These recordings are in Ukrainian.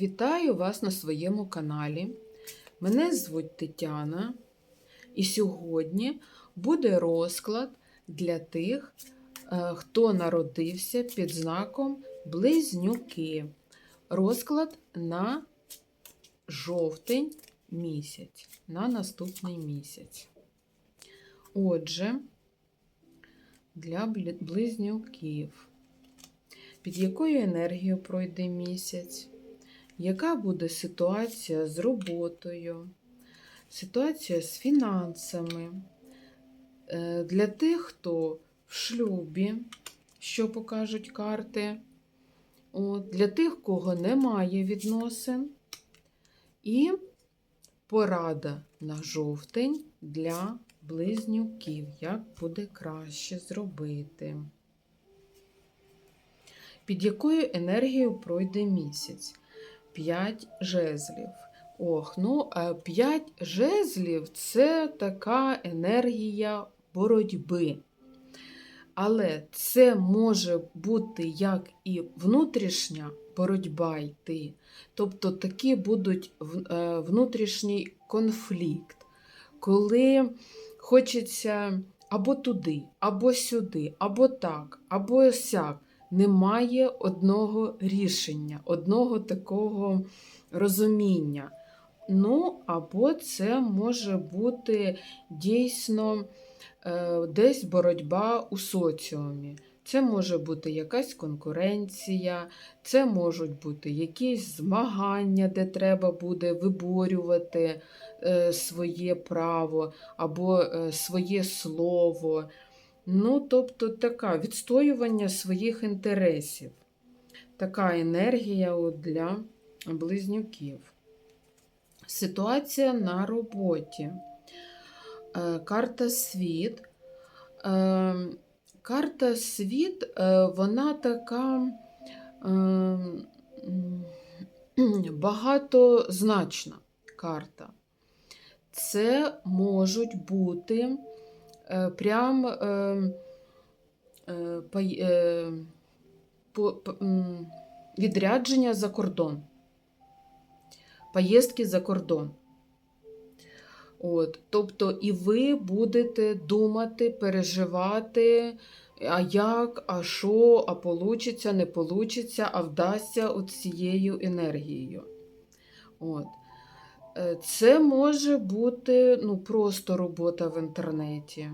Вітаю вас на своєму каналі. Мене звуть Тетяна, і сьогодні буде розклад для тих, е, хто народився під знаком Близнюки. Розклад на жовтень місяць, на наступний місяць. Отже, для близнюків. Під якою енергією пройде місяць? Яка буде ситуація з роботою? Ситуація з фінансами? Е, Для тих, хто в шлюбі, що покажуть карти? Для тих, кого немає відносин. І порада на жовтень для близнюків. Як буде краще зробити? Під якою енергією пройде місяць? 5 жезлів. Ох, ну, 5 жезлів це така енергія боротьби. Але це може бути як і внутрішня боротьба йти, тобто такі будуть е, внутрішній конфлікт, коли хочеться або туди, або сюди, або так, або сяк. Немає одного рішення, одного такого розуміння. Ну, або це може бути дійсно е, десь боротьба у соціумі. Це може бути якась конкуренція, це можуть бути якісь змагання, де треба буде виборювати е, своє право або е, своє слово. Ну, тобто така відстоювання своїх інтересів. Така енергія для близнюків. Ситуація на роботі. Е, Карта світ. Е, Карта світ, е, вона така багатозначна карта. Це можуть бути прям е, е, е, відрядження за кордон. Поїздки за кордон. От, тобто і ви будете думати, переживати, а як, а що, а получиться, не получиться, а вдасться от цією енергією. От. Е, Це може бути ну, просто робота в інтернеті.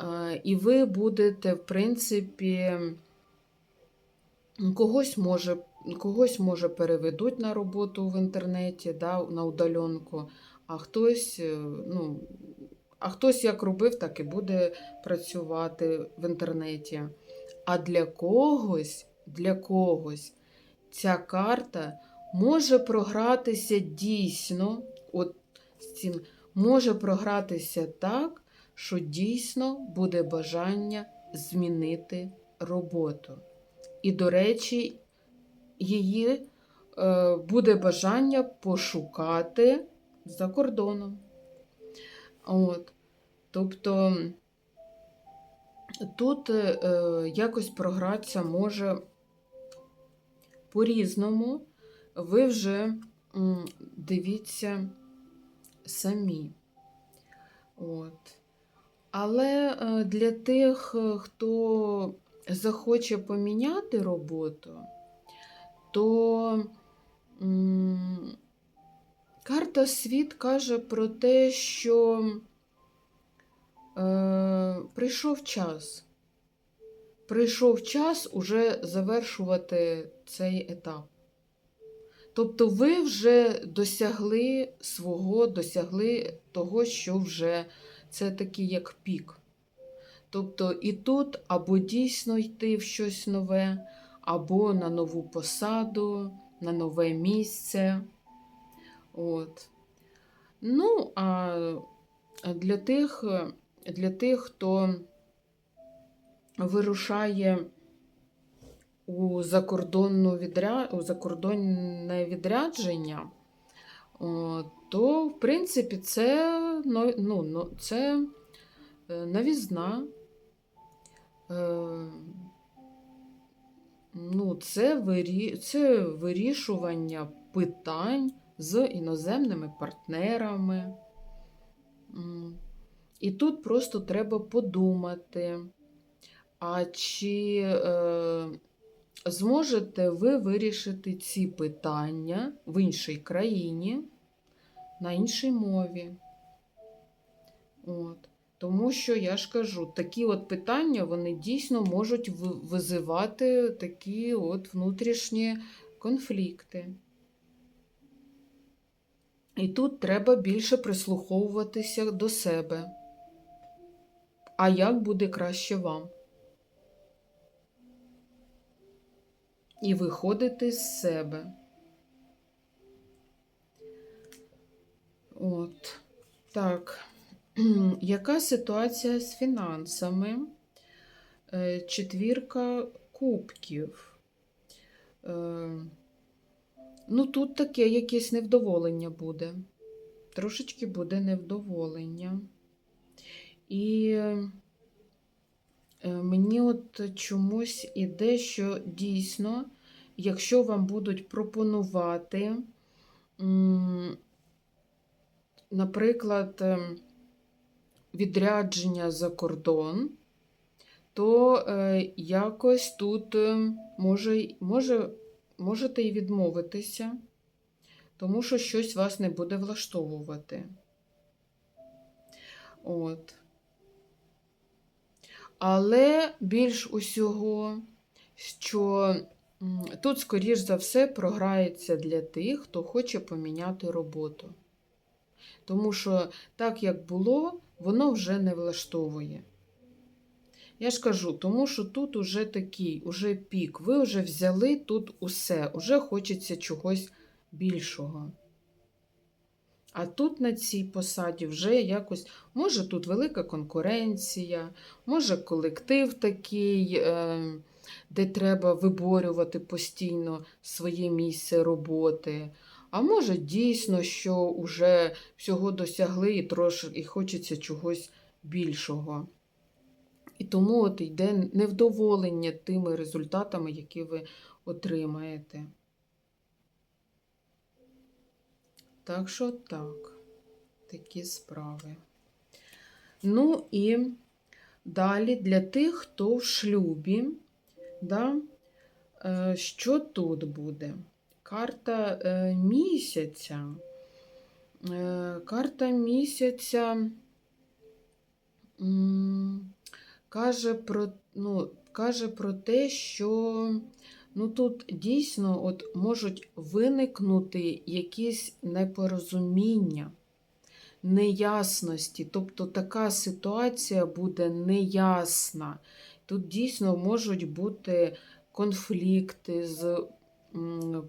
Е, І ви будете, в принципі, когось може, когось може переведуть на роботу в інтернеті, да, на удаленку, а хтось, е, ну, а хтось як робив, так і буде працювати в інтернеті. А для когось, для когось ця карта може програтися дійсно, от цим може програтися так, що дійсно буде бажання змінити роботу. І, до речі, її е, буде бажання пошукати за кордоном. От. Тобто тут е, е, якось програтися може по-різному. Ви вже дивіться самі. От. Але е, для тих, е, хто захоче поміняти роботу, то карта світ каже про те, що е, прийшов час. Прийшов час уже завершувати цей етап. Тобто ви вже досягли свого, досягли того, що вже це такий як пік. Тобто і тут або дійсно йти в щось нове, або на нову посаду, на нове місце. От. Ну, а для тих, для тих, хто вирушає у, закордонну відря... у закордонне відрядження, то, в принципі, це, ну, це е, новізна. Е, ну, це, вирі... це вирішування питань з іноземними партнерами. І тут просто треба подумати, а чи е, зможете ви вирішити ці питання в іншій країні на іншій мові? От. Тому що я ж кажу, такі от питання вони дійсно можуть визивати такі от внутрішні конфлікти. І тут треба більше прислуховуватися до себе. А як буде краще вам? І виходити з себе. От. Так. Яка ситуація з фінансами? Е, Четвірка кубків. Е, Ну, тут таке якесь невдоволення буде. Трошечки буде невдоволення. І мені от чомусь іде, що дійсно, якщо вам будуть пропонувати, наприклад, ем, відрядження за кордон, то е, якось тут е, може, може, можете і відмовитися, тому що щось вас не буде влаштовувати. От. Але більш усього, що тут, скоріш за все, програється для тих, хто хоче поміняти роботу. Тому що так, як було, воно вже не влаштовує. Я ж кажу, тому що тут уже такий, уже пік. Ви вже взяли тут усе, уже хочеться чогось більшого. А тут на цій посаді вже якось, може, тут велика конкуренція, може колектив такий, е, де треба виборювати постійно своє місце роботи. А може, дійсно, що вже всього досягли і трошки і хочеться чогось більшого. І тому от йде невдоволення тими результатами, які ви отримаєте. Так що так, такі справи. Ну і далі для тих, хто в шлюбі, да, е, що тут буде? Карта е, місяця. Е, Карта місяця каже про, ну, каже про те, що ну, тут дійсно от можуть виникнути якісь непорозуміння, неясності. Тобто така ситуація буде неясна. Тут дійсно можуть бути конфлікти з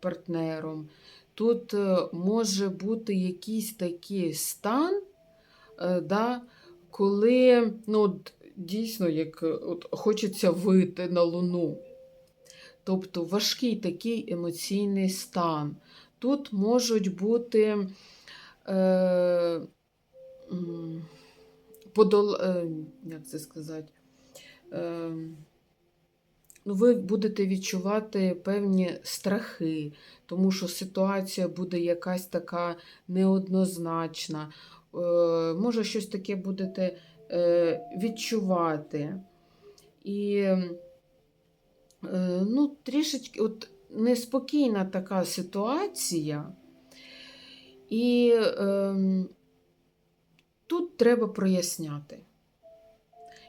партнером. Тут е, може бути якийсь такий стан, е, да, коли ну, дійсно як е, от, хочеться вийти на луну. Тобто важкий такий емоційний стан. Тут можуть бути е, подол, е, як це сказати, е, ну, ви будете відчувати певні страхи, тому що ситуація буде якась така неоднозначна. Е, може, щось таке будете е, відчувати. І ну, трішечки от неспокійна така ситуація. І е, тут треба проясняти.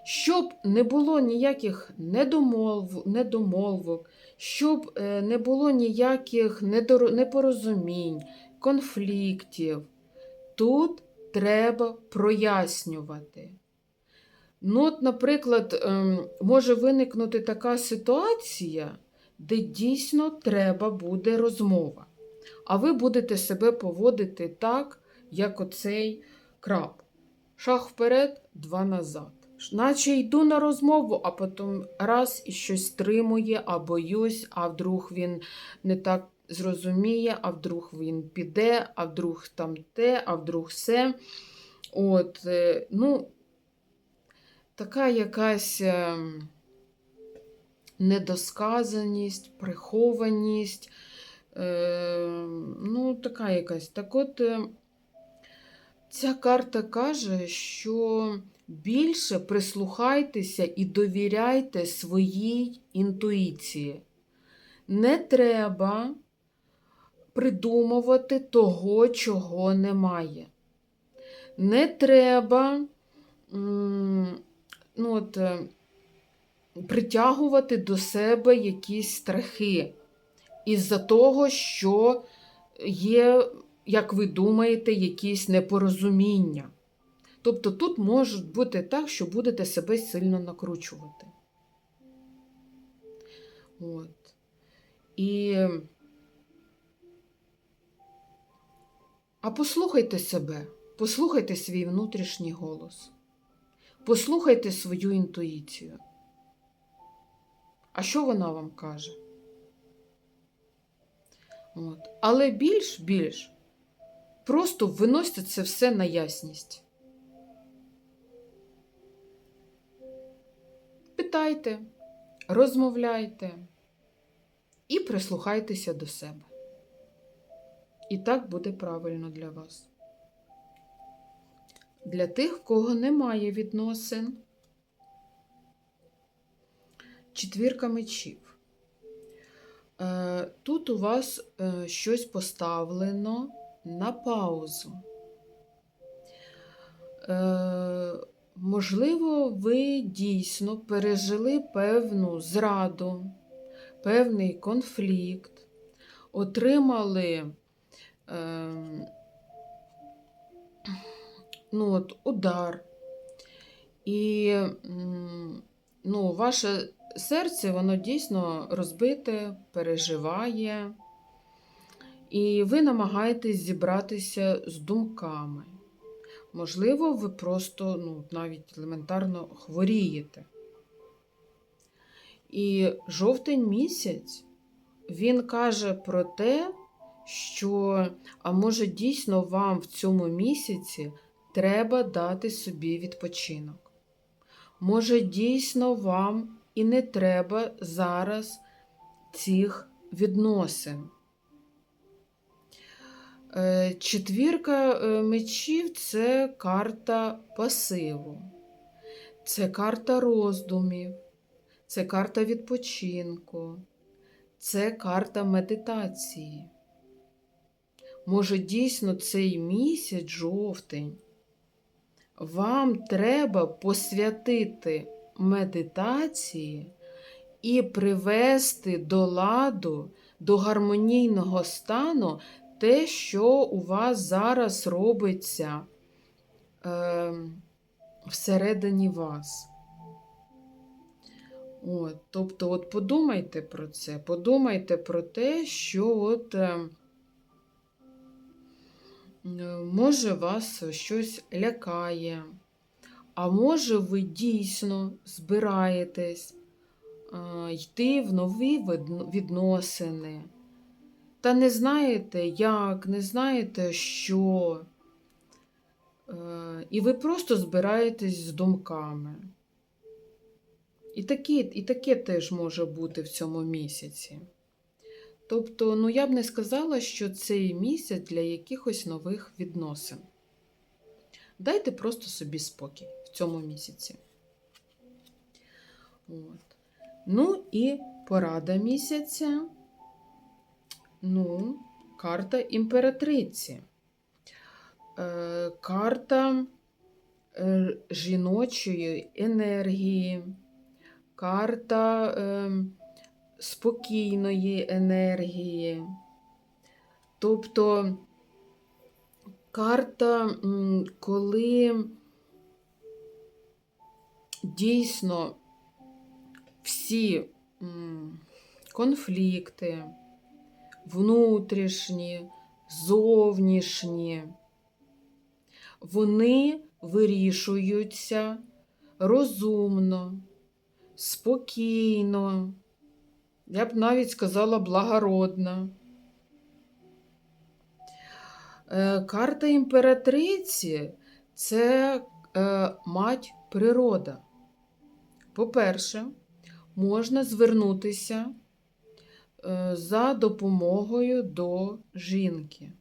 Щоб не було ніяких недомолв, недомолвок, щоб е, не було ніяких недоро- непорозумінь, конфліктів, тут треба прояснювати. Ну, от, наприклад, ем, може виникнути така ситуація, де дійсно треба буде розмова. А ви будете себе поводити так, як оцей краб. Шаг вперед, два назад. Наче йду на розмову, а потім раз і щось стримує, а боюсь, а вдруг він не так зрозуміє, а вдруг він піде, а вдруг там те, а вдруг все. От, е, ну, така якась, е, недосказаність, прихованість. Е, ну, така якась. Так от, е, ця карта каже, що більше прислухайтеся і довіряйте своїй інтуїції. Не треба придумувати того, чого немає. Не треба ну, от, е, притягувати до себе якісь страхи із-за того, що є, як ви думаєте, якісь непорозуміння. Тобто тут може бути так, що будете себе сильно накручувати. От. І... А послухайте себе, послухайте свій внутрішній голос, послухайте свою інтуїцію. А що вона вам каже? От. Але більш більш просто виносьте це все на ясність. Питайте, розмовляйте і прислухайтеся до себе. І так буде правильно для вас. Для тих, кого немає відносин, четвірка мечів. Е, Тут у вас е, щось поставлено на паузу. Е, Можливо, ви дійсно пережили певну зраду, певний конфлікт, отримали ну, от, удар. І ну, ваше серце, воно дійсно розбите, переживає, і ви намагаєтесь зібратися з думками. Можливо, ви просто ну, навіть елементарно хворієте. І жовтень місяць він каже про те, що, а може, дійсно вам в цьому місяці треба дати собі відпочинок. Може, дійсно вам і не треба зараз цих відносин. Е, Четвірка е, мечів це карта пасиву, це карта роздумів, це карта відпочинку, це карта медитації. Може, дійсно цей місяць жовтень вам треба посвятити медитації і привести до ладу, до гармонійного стану те, що у вас зараз робиться е, всередині вас. От, Тобто, от подумайте про це, подумайте про те, що от, е, може вас щось лякає, а може ви дійсно збираєтесь е, йти в нові відносини. Та не знаєте, як, не знаєте, що. Е, І ви просто збираєтесь з думками. І таке, і таке теж може бути в цьому місяці. Тобто, ну я б не сказала, що цей місяць для якихось нових відносин. Дайте просто собі спокій в цьому місяці. От. Ну і порада місяця. Ну, карта імператриці. Е, Карта е, жіночої енергії, карта е, спокійної енергії. Тобто карта, коли дійсно всі конфлікти, внутрішні, зовнішні, вони вирішуються розумно, спокійно, я б навіть сказала благородно. Е, карта імператриці це е, мать природа. По-перше, можна звернутися е, за допомогою до жінки,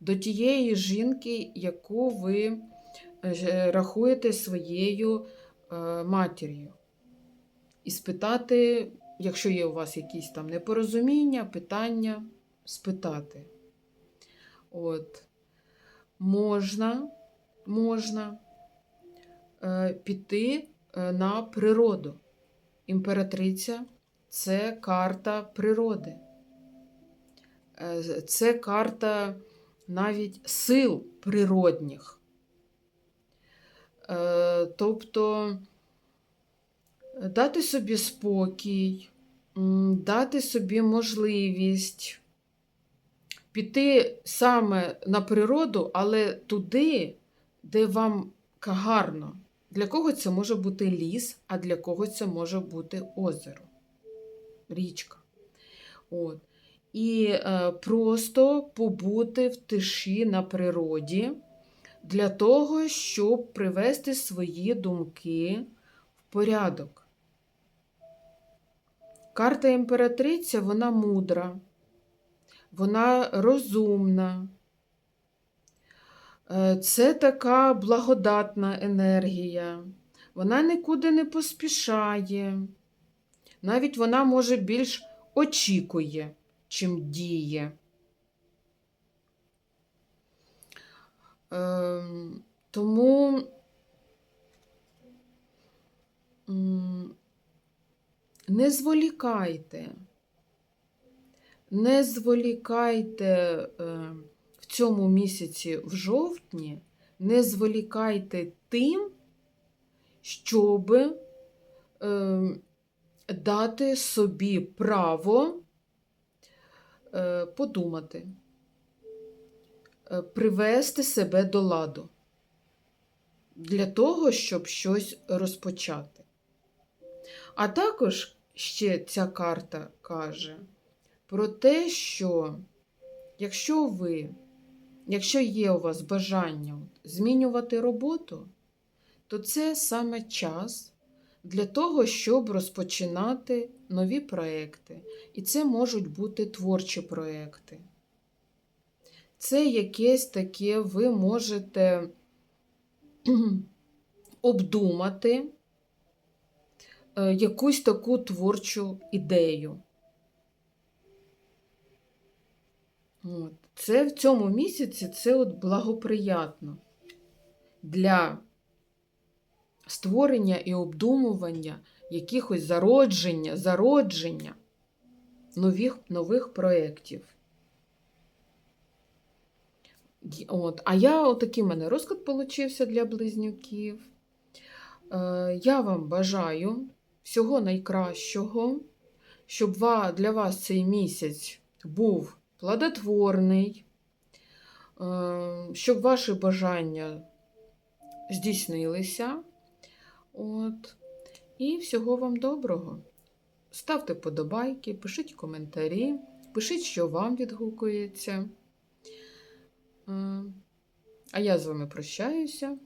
до тієї жінки, яку ви рахуєте своєю матір'ю. І спитати, якщо є у вас якісь там непорозуміння, питання, спитати. От. Можна, можна е, піти е, на природу. Імператриця це карта природи. Е, Це карта навіть сил природних. Е, Тобто дати собі спокій, дати собі можливість піти саме на природу, але туди, де вам гарно. Для кого це може бути ліс, а для кого це може бути озеро, річка. От. І е, просто побути в тиші на природі для того, щоб привести свої думки в порядок. Карта імператриця, вона мудра, вона розумна. Е, Це така благодатна енергія. Вона нікуди не поспішає. Навіть вона може більш очікує, чим діє. Ем, Тому не зволікайте. Не зволікайте е, в цьому місяці, в жовтні, не зволікайте тим, щоб е, дати собі право е, подумати, привести себе до ладу для того, щоб щось розпочати. А також ще ця карта каже про те, що якщо ви, якщо є у вас бажання змінювати роботу, то це саме час для того, щоб розпочинати нові проекти. І це можуть бути творчі проекти. Це якесь таке ви можете обдумати якусь таку творчу ідею. От. Це в цьому місяці це от благоприятно для створення і обдумування якихось зародження, зародження нових, нових проєктів. От. А я отакий в мене розклад получився для близнюків. Е, я вам бажаю всього найкращого, щоб для вас цей місяць був плодотворний, е, щоб ваші бажання здійснилися. От. І всього вам доброго. Ставте подобайки, пишіть коментарі, пишіть, що вам відгукується. Е, А я з вами прощаюся.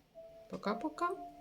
Пока-пока.